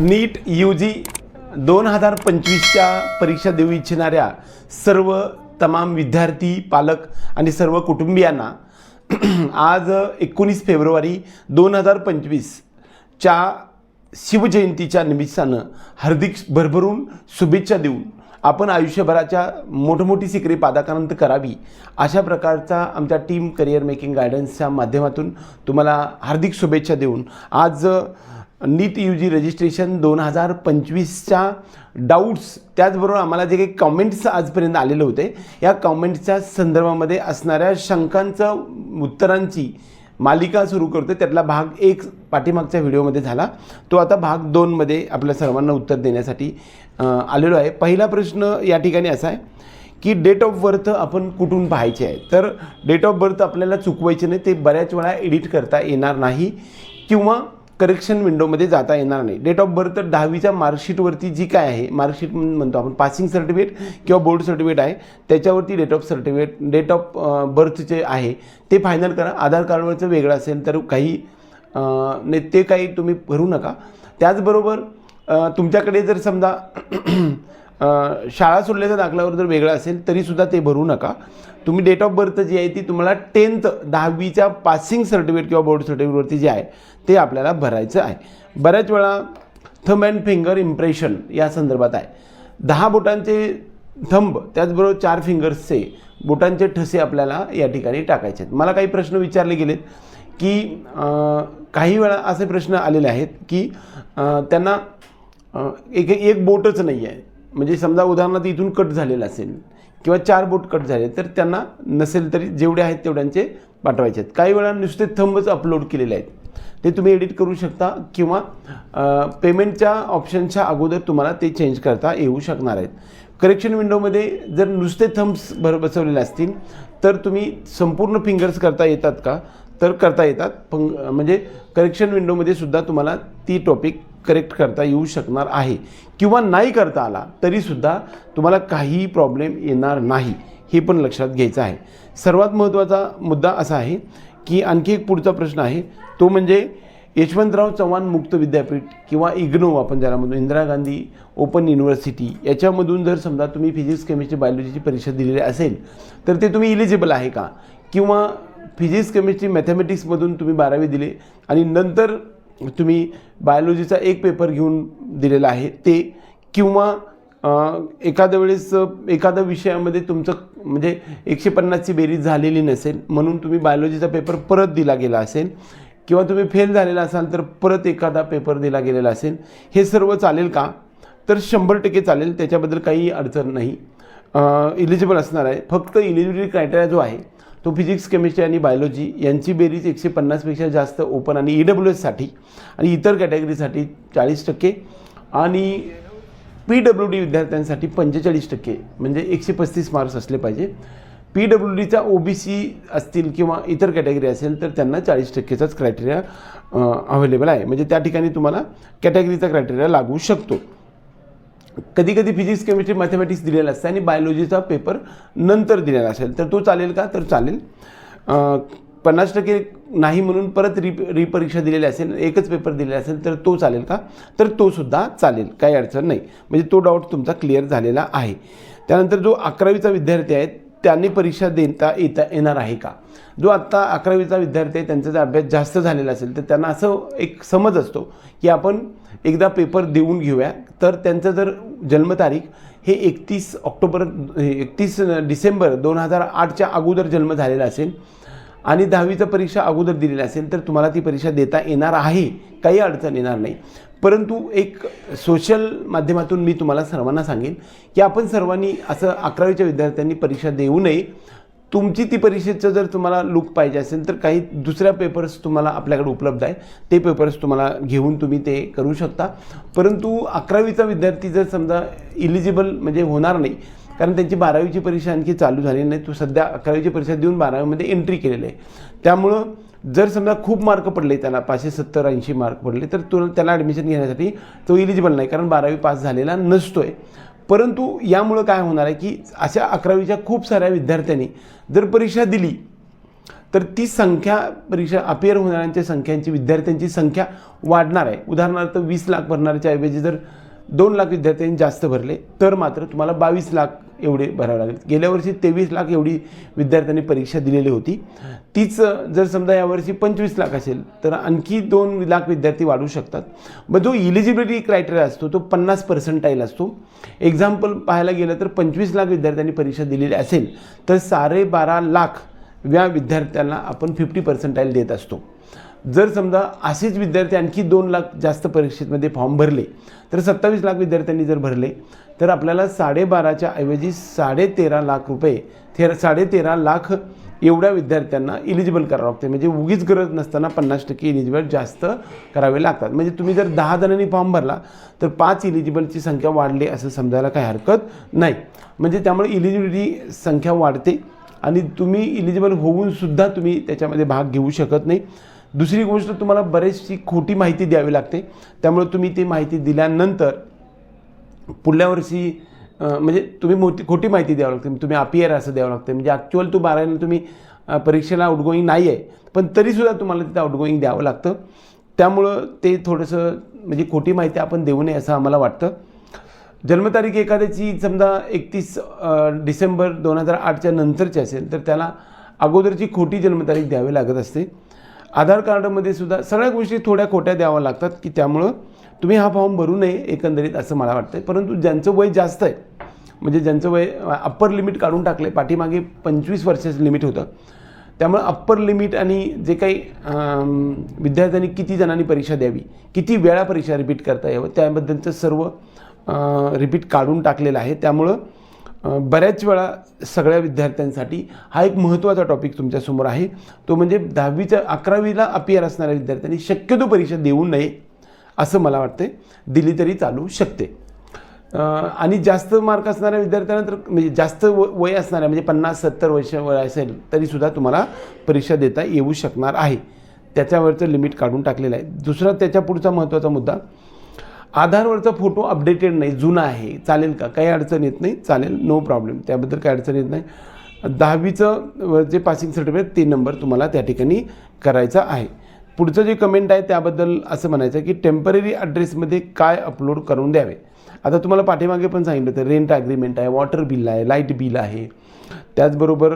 NEET U जी दोन हजार पंचवीसच्या परीक्षा देऊ इच्छिणाऱ्या सर्व तमाम विद्यार्थी पालक आणि सर्व कुटुंबियांना आज एकोणीस फेब्रुवारी दोन हजार पंचवीसच्या शिवजयंतीच्या निमित्तानं हार्दिक भरभरून शुभेच्छा देऊन आपण आयुष्यभराच्या मोठमोठी शिखरे पादाकानंत करावी अशा प्रकारचा आमच्या टीम करिअर मेकिंग गायडन्सच्या माध्यमातून तुम्हाला हार्दिक शुभेच्छा देऊन आज नीट यू जी रजिस्ट्रेशन दोन हजार पंचवीसच्या डाऊट्स त्याचबरोबर आम्हाला जे काही कॉमेंट्स आजपर्यंत आलेले होते या कॉमेंट्सच्या संदर्भामध्ये असणाऱ्या शंकांचं उत्तरांची मालिका सुरू करतो त्यातला भाग एक पाठीमागच्या व्हिडिओमध्ये झाला. तो आता भाग दोनमध्ये आपल्या सर्वांना उत्तर देण्यासाठी आलेलो आहे. पहिला प्रश्न या ठिकाणी असा आहे की डेट ऑफ बर्थ आपण कुठून पाहायचे आहे? तर डेट ऑफ बर्थ आपल्याला चुकवायचे नाही ते बऱ्याच वेळा एडिट करता येणार नाही. किंवा करेक्शन विंडोमध्ये जाता येणार नाही. डेट ऑफ बर्थ दहावीच्या मार्कशीटवरती जी काय आहे मार्कशीट म्हणतो आपण पासिंग सर्टिफिकेट किंवा बोर्ड सर्टिफिकेट आहे त्याच्यावरती date of certificate date of बर्थचे आहे ते फायनल करा. आधार कार्डवरचं वेगळं असेल तर काही नाही ते काही तुम्ही भरू नका. त्याचबरोबर तुमच्याकडे जर समजा शाळा सोडल्याच्या दाखल्यावर जर वेगळा असेल तरीसुद्धा ते भरू नका. तुम्ही डेट ऑफ बर्थ जी आहे ती तुम्हाला टेन्थ दहावीच्या पासिंग सर्टिफिकेट किंवा बोर्ड सर्टिफिकेटवरती जे आहे ते आपल्याला भरायचं आहे. बऱ्याच वेळा थंब अँड फिंगर इम्प्रेशन या संदर्भात आहे. दहा बोटांचे थंब त्याचबरोबर चार फिंगर्सचे बोटांचे ठसे आपल्याला या ठिकाणी टाकायचे आहेत. मला काही प्रश्न विचारले गेलेत की काही वेळा असे प्रश्न आलेले आहेत की त्यांना एक एक बोटच नाही आहे म्हणजे समजा उदाहरणार्थ इथून कट झालेलं असेल किंवा चार बोट कट झाले तर त्यांना नसेल तरी जेवढे आहेत तेवढ्यांचे पाठवायचे आहेत. काही वेळा नुसते थंबच अपलोड केलेले आहेत. ते तुम्ही एडिट करू शकता किंवा पेमेंटच्या ऑप्शनच्या अगोदर तुम्हाला ते चेंज करता येऊ शकणार आहेत. करेक्शन विंडोमध्ये जर नुसते थम्स भर बसवलेले असतील तर तुम्ही संपूर्ण फिंगर्स करता येतात का? तर करता येतात. पण म्हणजे करेक्शन विंडोमध्ये सुद्धा तुम्हाला ती टॉपिक करेक्ट करता येऊ शकणार आहे. किंवा नाही करता आला तरीसुद्धा तुम्हाला काही प्रॉब्लेम येणार नाही. हे पण लक्षात घ्यायचं आहे. सर्वात महत्त्वाचा मुद्दा असा आहे की आणखी एक पुढचा प्रश्न आहे. तो म्हणजे यशवंतराव चव्हाण मुक्त विद्यापीठ किंवा इग्नो आपण ज्याला म्हणतो इंदिरा गांधी ओपन युनिव्हर्सिटी याच्यामधून जर समजा तुम्ही फिजिक्स केमिस्ट्री बायोलॉजीची परीक्षा दिलेली असेल तर ते तुम्ही इलिजिबल आहे का? किंवा फिजिक्स केमिस्ट्री मॅथमॅटिक्समधून तुम्ही बारावी दिले आणि नंतर तुम्ही बायोलॉजीचा एक पेपर घेऊन दिलेला आहे ते किंवा एखाद्या वेळेस एखाद्या विषयामध्ये तुमचं म्हणजे एकशे पन्नासची बेरीज झालेली नसेल म्हणून तुम्ही बायोलॉजीचा पेपर परत दिला गेला असेल किंवा तुम्ही फेल झालेला असाल तर परत एखादा पेपर दिला गेलेला असेल हे सर्व चालेल का? तर शंभर टक्के चालेल त्याच्याबद्दल काही अडचण नाही. इलिजिबल असणार आहे. फक्त इलिजिबिलिटी क्रायटेरिया जो आहे तो फिजिक्स केमिस्ट्री आणि बायोलॉजी यांची बेरीज एकशे पन्नासपेक्षा जास्त ओपन आणि ई डब्ल्यू एससाठी आणि इतर कॅटेगरीसाठी चाळीस टक्के आणि पी डब्ल्यू डी विद्यार्थ्यांसाठी पंचेचाळीस टक्के म्हणजे एकशे पस्तीस मार्क्स असले पाहिजे. पी डब्ल्यू डीचा ओ बी सी असतील किंवा इतर कॅटेगरी असेल तर त्यांना चाळीस टक्केचाच क्रायटेरिया अवेलेबल आहे. म्हणजे त्या ठिकाणी तुम्हाला कॅटेगरीचा क्रायटेरिया लागू शकतो. कधी कधी फिजिक्स केमिस्ट्री मॅथमॅटिक्स दिलेला असतं आणि बायोलॉजीचा पेपर नंतर दिलेला असेल. तर तो चालेल का? तर चालेल. पन्नास टक्के नाही म्हणून परत रि रिपरीक्षा दिलेली असेल एकच पेपर दिलेला असेल तर तो चालेल का? तर तो सुद्धा चालेल. काही अडचण नाही. म्हणजे तो डाऊट तुमचा क्लिअर झालेला आहे. त्यानंतर जो अकरावीचा विद्यार्थी आहे त्यांनी परीक्षा देता येता येणार आहे का? जो आत्ता अकरावीचा विद्यार्थी आहे त्यांचा जर अभ्यास जास्त झालेला असेल तर त्यांना असं एक समज असतो की आपण एकदा पेपर देऊन घेऊया. तर त्यांचं जर जन्मतारीख हे एकतीस ऑक्टोबर एकतीस डिसेंबर दोन हजार आठच्या अगोदर जन्म झालेला असेल आणि दहावीचं परीक्षा अगोदर दिलेली असेल तर तुम्हाला ती परीक्षा देता येणार आहे. काही अडचण येणार नाही. परंतु एक सोशल माध्यमातून मी तुम्हाला सर्वांना सांगेन की आपण सर्वांनी असं अकरावीच्या विद्यार्थ्यांनी परीक्षा देऊ नये. तुमची ती परीक्षेचं जर तुम्हाला लुक पाहिजे असेल तर काही दुसऱ्या पेपर्स तुम्हाला आपल्याकडे उपलब्ध आहे ते पेपर्स तुम्हाला घेऊन तुम्ही ते करू शकता. परंतु अकरावीचा विद्यार्थी जर समजा इलिजिबल म्हणजे होणार नाही कारण त्यांची बारावीची परीक्षा आणखी चालू झाली नाही. तू सध्या अकरावीची परीक्षा देऊन बारावीमध्ये एंट्री केलेली आहे. त्यामुळं जर समजा खूप मार्क पडले त्याला पाचशे सत्तर ऐंशी मार्क पडले तर तो त्याला ॲडमिशन घेण्यासाठी तो इलिजिबल नाही. कारण बारावी पास झालेला नसतो आहे परंतु यामुळं काय होणार आहे की अशा अकरावीच्या खूप साऱ्या विद्यार्थ्यांनी जर परीक्षा दिली तर ती संख्या परीक्षा अपिअर होणाऱ्यांच्या संख्यांची विद्यार्थ्यांची संख्या वाढणार आहे. उदाहरणार्थ वीस लाख भरणाऱ्याच्या ऐवजी जर दोन लाख विद्यार्थ्यांनी जास्त भरले तर मात्र तुम्हाला बावीस लाख एवढे भरावे लागेल. गेल्या वर्षी तेवीस लाख एवढी विद्यार्थ्यांनी परीक्षा दिलेली होती. तीच जर समजा यावर्षी पंचवीस लाख असेल तर आणखी दोन लाख विद्यार्थी वाढू शकतात. मग जो इलिजिबिलिटी क्रायटेरिया असतो तो पन्नास पर्सेंटाईल असतो. एक्झाम्पल पाहायला गेलं तर पंचवीस लाख विद्यार्थ्यांनी परीक्षा दिलेली असेल तर साडे बारा लाख या विद्यार्थ्यांना आपण फिफ्टी पर्सेंटाईल देत असतो. जर समजा असेच विद्यार्थी आणखी दोन लाख जास्त परीक्षेमध्ये फॉर्म भरले तर सत्तावीस लाख विद्यार्थ्यांनी जर भरले तर आपल्याला साडेबाराच्या ऐवजी साडेतेरा लाख रुपये थे साडेतेरा लाख एवढ्या विद्यार्थ्यांना इलिजिबल करावं लागते म्हणजे उगीच गरज नसताना पन्नास टक्के इलिजिबल जास्त करावे लागतात. म्हणजे तुम्ही जर दहा जणांनी फॉर्म भरला तर पाच इलिजिबलची संख्या वाढली असं समजायला काही हरकत नाही. म्हणजे त्यामुळे इलिजिबिलिटी संख्या वाढते आणि तुम्ही इलिजिबल होऊनसुद्धा तुम्ही त्याच्यामध्ये भाग घेऊ शकत नाही. दुसरी गोष्ट तुम्हाला बरेचशी खोटी माहिती द्यावी लागते. त्यामुळे तुम्ही ती माहिती दिल्यानंतर पुढल्या वर्षी म्हणजे तुम्ही मोठी खोटी माहिती द्यावं लागते. तुम्ही अपियर असं द्यावं लागतं. म्हणजे ॲक्च्युअल तू बारावीला तुम्ही परीक्षेला आउटगोईंग नाही आहे पण तरीसुद्धा तुम्हाला तिथं आउटगोईंग द्यावं लागतं. त्यामुळं ते थोडंसं म्हणजे खोटी माहिती आपण देऊ नये असं आम्हाला वाटतं. जन्मतारीख एखाद्याची समजा एकतीस डिसेंबर दोन हजार आठच्या नंतरची असेल तर त्याला अगोदरची खोटी जन्मतारीख द्यावी लागत असते. आधार कार्डमध्ये सुद्धा सगळ्या गोष्टी थोड्या खोट्या द्याव्या लागतात की त्यामुळं तुम्ही हा फॉर्म भरू नये एकंदरीत असं मला वाटतं परंतु ज्यांचं वय जास्त आहे म्हणजे ज्यांचं वय अप्पर लिमिट काढून टाकले पाठीमागे पंचवीस वर्षाचं लिमिट होतं त्यामुळे अप्पर लिमिट आणि जे काही विद्यार्थ्यांनी किती जणांनी परीक्षा द्यावी किती वेळा परीक्षा रिपीट करता यावं त्याबद्दलचं सर्व रिपीट काढून टाकलेलं आहे. त्यामुळं बऱ्याच वेळा सगळ्या विद्यार्थ्यांसाठी हा एक महत्त्वाचा टॉपिक तुमच्यासमोर आहे. तो म्हणजे दहावीच्या अकरावीला अपियर असणाऱ्या विद्यार्थ्यांनी शक्यतो परीक्षा देऊ नये. असं मला वाटते दिली तरी चालू शकते. आणि जास्त मार्क असणाऱ्या विद्यार्थ्यांना तर म्हणजे जास्त व वय असणाऱ्या म्हणजे पन्नास सत्तर वर्ष वय असेल तरीसुद्धा तुम्हाला परीक्षा देता येऊ शकणार आहे. त्याच्यावरचं लिमिट काढून टाकलेलं आहे. दुसरा त्याच्या पुढचा महत्त्वाचा मुद्दा आधारवरचा फोटो अपडेटेड नाही जुना आहे. चालेल का? काही अडचण येत नाही. चालेल नो प्रॉब्लेम. त्याबद्दल काही अडचण येत नाही. दहावीचं व जे पासिंग सर्टिफिकेट ते नंबर तुम्हाला त्या ठिकाणी करायचा आहे. पुढचं जे कमेंट आहे त्याबद्दल असं म्हणायचं आहे की टेंपररी ॲड्रेसमध्ये काय अपलोड करून द्यावे? आता तुम्हाला पाठीमागे पण सांगितलं तर रेंट ॲग्रीमेंट आहे वॉटर बिल आहे लाइट बिल आहे. त्याचबरोबर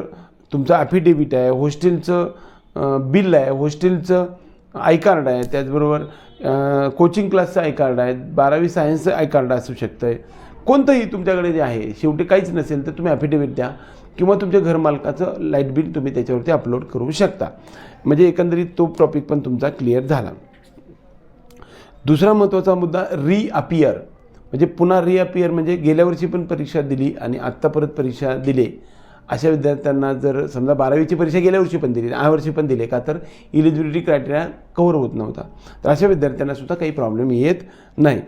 तुमचं ॲफिडेविट आहे हॉस्टेलचं बिल आहे हॉस्टेलचं आय कार्ड आहे. त्याचबरोबर कोचिंग क्लासचं आय कार्ड आहे बारावी सायन्सचं आय कार्ड असू शकतं आहे कोणतंही तुमच्याकडे जे आहे शेवटी काहीच नसेल तर तुम्ही ॲफिडेविट द्या. किंवा तुमच्या घरमालकाचं लाइट बिल तुम्ही त्याच्यावरती अपलोड करू शकता. म्हणजे एकंदरीत तो टॉपिक पण तुमचा क्लिअर झाला. दुसरा महत्त्वाचा मुद्दा रीअपियर म्हणजे पुन्हा रिअपियर म्हणजे गेल्या वर्षी पण परीक्षा दिली आणि आत्ता परत परीक्षा दिली. अशा विद्यार्थ्यांना जर समजा बारावीची परीक्षा गेल्या वर्षी पण दिली या वर्षी पण दिले का तर इलिजिबिलिटी क्रायटेरिया कव्हर होत नव्हता. तर अशा विद्यार्थ्यांना सुद्धा काही प्रॉब्लेम येत नाही.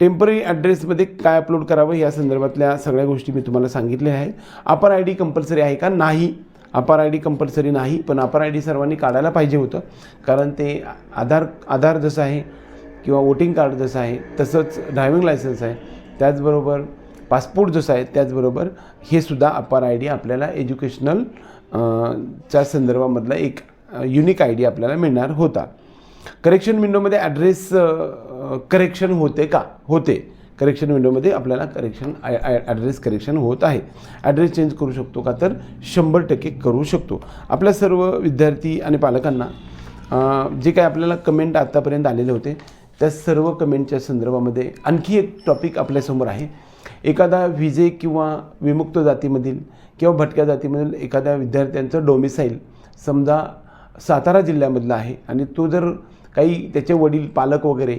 टेंपररी ॲड्रेसमध्ये काय अपलोड करावं या संदर्भातल्या सगळ्या गोष्टी मी तुम्हाला सांगितल्या आहेत. अपर आय डी कंपल्सरी आहे का? नाही. अपार आय डी कंपल्सरी नाही पण अपार आय डी सर्वांनी काढायला पाहिजे होतं. कारण ते आधार आधार जसं आहे किंवा वोटिंग कार्ड जसं आहे तसंच ड्रायव्हिंग लायसन्स आहे. त्याचबरोबर पासपोर्ट जसं आहे त्याचबरोबर हे सुद्धा अपार आय डी आपल्याला एज्युकेशनल च्या संदर्भामधला एक युनिक आय डी आपल्याला मिळणार होता. करेक्शन विंडोमध्ये ॲड्रेस करेक्शन होते का? होते. करेक्शन विंडोमध्ये आपल्याला करेक्शन ॲड्रेस करेक्शन होत आहे. ॲड्रेस चेंज करू शकतो का तर शंभर टक्के करू शकतो. आपल्या सर्व विद्यार्थी आणि पालकांना जे काय आपल्याला कमेंट आत्तापर्यंत आलेले होते त्या सर्व कमेंटच्या संदर्भामध्ये आणखी एक टॉपिक आपल्यासमोर आहे. एखादा विजे किंवा विमुक्त जातीमधील किंवा भटक्या जातीमधील एखाद्या विद्यार्थ्यांचं डोमिसाईल समजा सातारा जिल्ह्यामधला आहे आणि तो जर काही त्याचे वडील पालक वगैरे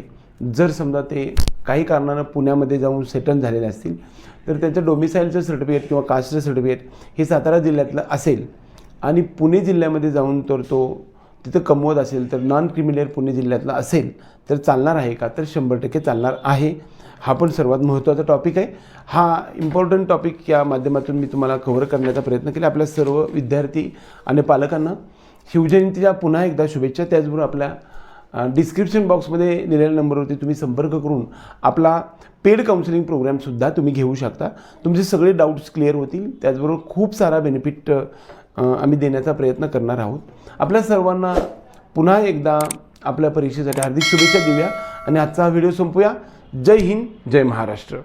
जर समजा ते काही कारणानं पुण्यामध्ये जाऊन सेटल झालेले असतील तर त्यांचं डोमिसाईलचं सर्टिफिकेट किंवा कास्टचं सर्टिफिकेट हे सातारा जिल्ह्यातलं असेल आणि पुणे जिल्ह्यामध्ये जाऊन तर तो तिथं कमवत असेल तर नॉन क्रिमिनल पुणे जिल्ह्यातला असेल तर चालणार आहे का? तर शंभर टक्के चालणार आहे. हा पण सर्वात महत्त्वाचा टॉपिक आहे. हा इम्पॉर्टंट टॉपिक या माध्यमातून मी तुम्हाला कव्हर करण्याचा प्रयत्न केला. आपल्या सर्व विद्यार्थी आणि पालकांना शिवजयंतीच्या पुन्हा एकदा शुभेच्छा. त्याचबरोबर आपल्या डिस्क्रिप्शन बॉक्समध्ये दिलेल्या नंबरवरती तुम्ही संपर्क करून आपला पेड काउन्सिलिंग प्रोग्रामसुद्धा तुम्ही घेऊ शकता. तुमचे सगळे डाऊट्स क्लिअर होतील. त्याचबरोबर खूप सारा बेनिफिट आम्ही देण्याचा प्रयत्न करणार आहोत. आपल्या सर्वांना पुन्हा एकदा आपल्या परीक्षेसाठी हार्दिक शुभेच्छा देऊया. आणि आजचा हा व्हिडिओ संपूया. जय हिंद जय महाराष्ट्र.